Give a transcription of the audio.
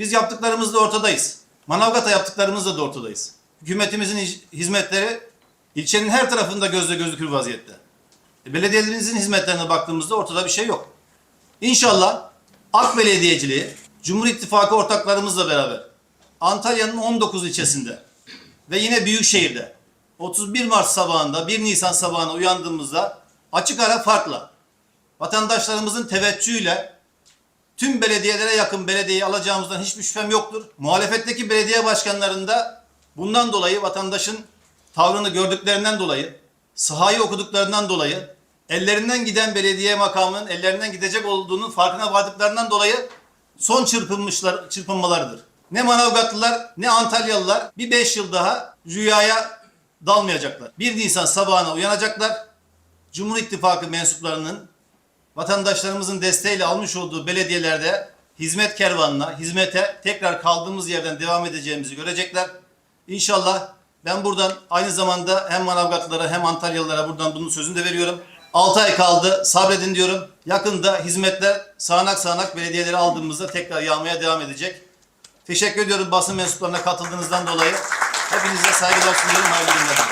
Biz yaptıklarımızda ortadayız. Manavgat'a yaptıklarımızda da ortadayız. Hükümetimizin hiz- hizmetleri ilçenin her tarafında gözle gözükür vaziyette. E, Belediyelerimizin hizmetlerine baktığımızda ortada bir şey yok. İnşallah AK Belediyeciliği, Cumhur İttifakı ortaklarımızla beraber Antalya'nın 19 ilçesinde ve yine Büyükşehir'de 31 Mart sabahında 1 Nisan sabahına uyandığımızda açık ara farkla vatandaşlarımızın teveccühüyle tüm belediyelere yakın belediyeyi alacağımızdan hiçbir şüphem yoktur. Muhalefetteki belediye başkanlarında bundan dolayı vatandaşın tavrını gördüklerinden dolayı, sahayı okuduklarından dolayı, ellerinden giden belediye makamının ellerinden gidecek olduğunun farkına vardıklarından dolayı son çırpınmışlar, çırpınmalarıdır. Ne Manavgatlılar ne Antalyalılar bir beş yıl daha rüyaya dalmayacaklar. 1 Nisan sabahına uyanacaklar. Cumhur İttifakı mensuplarının vatandaşlarımızın desteğiyle almış olduğu belediyelerde hizmet kervanına, hizmete tekrar kaldığımız yerden devam edeceğimizi görecekler. İnşallah ben buradan aynı zamanda hem Manavgatlılara hem Antalyalılara buradan bunun sözünü de veriyorum. 6 ay kaldı sabredin diyorum. Yakında hizmetler sağanak sağanak belediyeleri aldığımızda tekrar yağmaya devam edecek. Teşekkür ediyorum basın mensuplarına katıldığınızdan dolayı. Hepinize saygılar sunuyorum. Hayırlı günler.